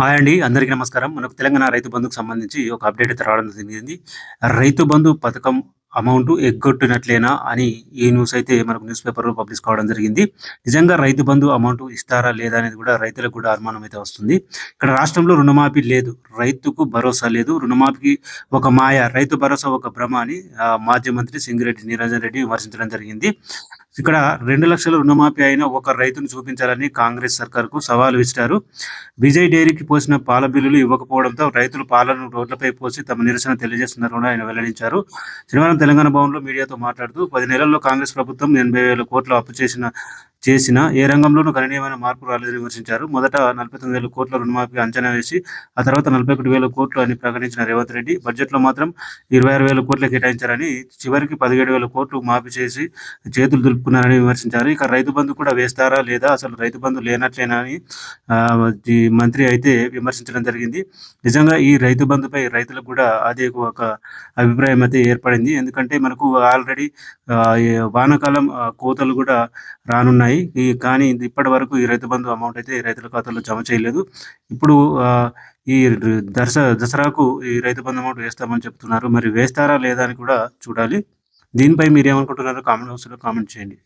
Hi అండి అందరికీ నమస్కారం. మనకు తెలంగాణ రైతు బంధుకు సంబంధించి ఒక అప్డేట్ రావడం జరిగింది. రైతు బంధు పథకం అమౌంట్ ఎగ్గొట్టినట్లేనా అని ఈ న్యూస్ అయితే మనకు న్యూస్ పేపర్లో పబ్లిష్ కావడం జరిగింది. నిజంగా రైతు బంధు అమౌంట్ ఇస్తారా లేదా అనేది కూడా రైతులకు కూడా అనుమానం అయితే వస్తుంది. ఇక్కడ రాష్ట్రంలో రుణమాఫీ లేదు. రైతుకు భరోసా లేదు. రుణమాఫీకి ఒక మాయ రైతు భరోసా ఒక భ్రమ అని మాజీ మంత్రి సింగిరెడ్డి నిరంజన్ రెడ్డి విమర్శించడం జరిగింది. ఇక్కడ రెండు లక్షల రుణమాఫీ అయిన ఒక రైతును చూపించాలని కాంగ్రెస్ సర్కార్కు సవాలు విసిరారు. విజయ్ డైరీకి పోసిన పాల బిల్లులు ఇవ్వకపోవడంతో రైతులు పాలను రోడ్లపై పోసి తమ నిరసన తెలియజేస్తున్నారని ఆయన వెల్లడించారు. శనివారం తెలంగాణ భవన్లో మీడియాతో మాట్లాడుతూ పది నెలల్లో కాంగ్రెస్ ప్రభుత్వం ఎనభై వేల కోట్లు అప్పు చేసిన చేసిన ఏ రంగంలోనూ గణనీయమైన మార్పు రాలేదని విమర్శించారు. మొదట నలభై తొమ్మిది వేల కోట్ల రుణమాఫీ అంచనా వేసి ఆ తర్వాత నలభై ఒకటి వేల కోట్లు అని ప్రకటించిన రేవంత్ రెడ్డి బడ్జెట్లో మాత్రం ఇరవై ఆరు వేల కోట్లు కేటాయించారని చివరికి పదిహేడు వేల కోట్లు మాఫీ చేసి చేతులు దులుపుకున్నారని విమర్శించారు. ఇక రైతు బంధు కూడా వేస్తారా లేదా? అసలు రైతు బంధు లేనట్లేనా అని మంత్రి అయితే విమర్శించడం జరిగింది. నిజంగా ఈ రైతు బంధుపై రైతులకు కూడా అదే ఒక అభిప్రాయం అయితే ఏర్పడింది. ఎందుకంటే మనకు ఆల్రెడీ వానాకాలం కోతలు కూడా రానున్నాయి. ఈ కానీ ఇప్పటి వరకు ఈ రైతు బంధు అమౌంట్ అయితే రైతుల ఖాతాలో జమ చేయలేదు. ఇప్పుడు ఈ దస దసరాకు ఈ రైతు బంధు అమౌంట్ వేస్తామని చెప్తున్నారు. మరి వేస్తారా లేదా అని కూడా చూడాలి. దీనిపై మీరు ఏమనుకుంటున్నారో కామెంట్ బాక్స్లో కామెంట్ చేయండి.